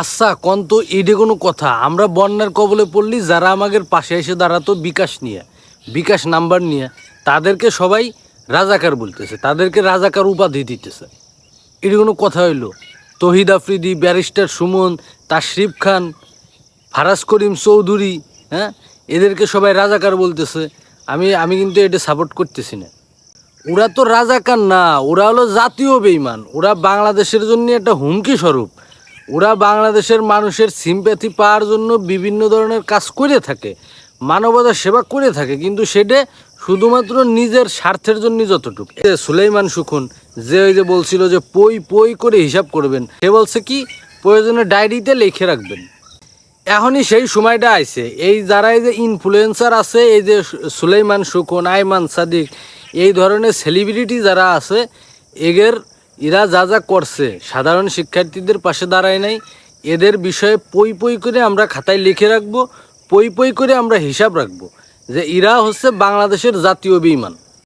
আচ্ছা কন তো এইটা কোনো কথা। আমরা বন্যার কবলে পড়লি, যারা আমাদের পাশে এসে দাঁড়াতো বিকাশ নিয়ে, বিকাশ নাম্বার নিয়ে। তাদেরকে সবাই রাজাকার বলতেছে, তাদেরকে রাজাকার উপাধি দিতেছে। এটি কোনো কথা হইল? তহিদ আফ্রিদি, ব্যারিস্টার সুমন, তাশরিফ খান, ফারাজ করিম চৌধুরী হ্যাঁ? এদেরকে সবাই রাজাকার বলতেছে। আমি আমি কিন্তু এটা সাপোর্ট করতেছি না। ওরা তো রাজাকার না, ওরা হলো জাতীয় বেইমান। ওরা বাংলাদেশের জন্য একটা হুমকি স্বরূপ। ওরা বাংলাদেশের মানুষের সিম্প্যাথি পাওয়ার জন্য বিভিন্ন ধরনের কাজ করে থাকে মানবতার সেবা করে থাকে, কিন্তু সেটা শুধুমাত্র নিজের স্বার্থের জন্য যতটুকু। সুলাইমান সুখন, যে ওই যে বলছিল যে পই পই করে হিসাব করবেন, সে বলছে কি, প্রয়োজনে ডায়েরিতে লিখে রাখবেন। এখনই সেই সময়টা আইছে, এই যারা এই যে ইনফ্লুয়েন্সার আছে, এই যে সুলাইমান সুখন আইমান সাদিক, এই ধরনের সেলিব্রিটি যারা আছে, এদের এরা যা যা করছে, সাধারণ শিক্ষার্থীদের পাশে দাঁড়ায় নাই, এদের বিষয়ে পই পই করে আমরা খাতায় লিখে রাখব, পই পই করে আমরা হিসাব রাখব যে এরা হচ্ছে বাংলাদেশের জাতীয় বিমান